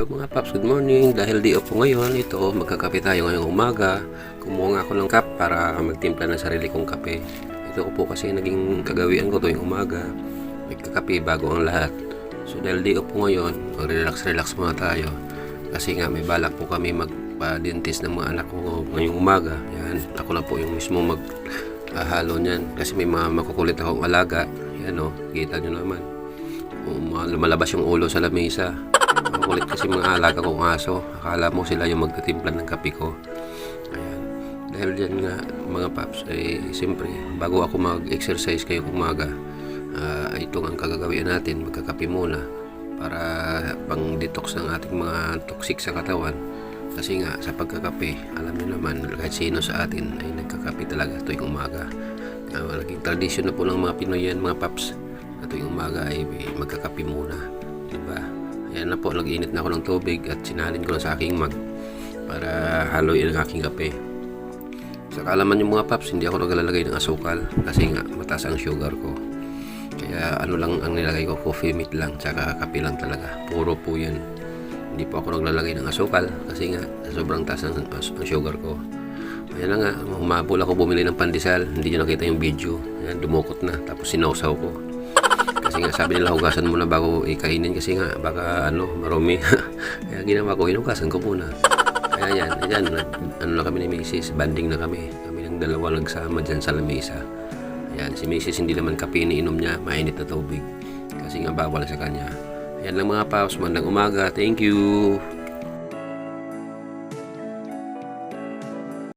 Mga paps, good morning. Dahil di po ngayon, ito, magkakape tayo ngayong umaga. Kumuha ako ng cup para magtimpla ng sarili kong kape. Ito ko po kasi naging kagawian ko tuwing umaga. Magkakape bago ang lahat. So dahil di po ngayon, mag-relax-relax muna tayo. Kasi nga may balak po kami magpa-dentist ng mga anak ko ngayong umaga. Yan, ako na po yung mismo mag halo niyan. Kasi may mga makukulit akong alaga. Yan o, kita nyo naman. Um, lumalabas yung ulo sa lamesa. Ang kulit kasi mga alaga kong aso. Akala mo sila yung magtitimpla ng kape ko. Ayan. Dahil dyan nga, mga paps, ay siyempre, bago ako mag-exercise kayo umaga, ah, ito ang kagagawian natin, magkakape muna para pang-detox ng ating mga toxic sa katawan. Kasi nga, sa pagkakape, alam niyo naman, kahit sino sa atin ay nagkakape talaga tuwing umaga. Uh, naging tradisyon na po ng mga Pinoy yan, mga paps, na tuwing umaga ay magkakape muna. Diba? Ayan na po, nag-init na ako ng tubig at sinalin ko na sa aking mug para haluin ang aking kape. Sa kaalaman yung mga paps, hindi ako naglalagay ng asukal kasi nga mataas ang sugar ko. Kaya ano lang ang nilagay ko, coffee mate lang, tsaka kape lang talaga. Puro po yan. Hindi po ako naglalagay ng asukal kasi nga sobrang taas ang, ang sugar ko. Ayan na nga, humabol ako bumili ng pandesal. Hindi nyo nakita yung video. Ayan, dumukot na. Tapos sinausaw ko. Kasi nga sabi nila hugasan muna bago ikainin kasi nga baka ano marumi. Kaya ginawa ko, hinugasan ko muna. Kaya yan, yan, ano na kami ni Mrs. Banding na kami. Kami ng dalawa nagsama dyan sa lamesa. Ayan, si Mrs. hindi naman kape iniinom niya, mainit na tubig. Kasi nga bawal sa kanya. Ayan lang mga paps, mandang umaga. Thank you!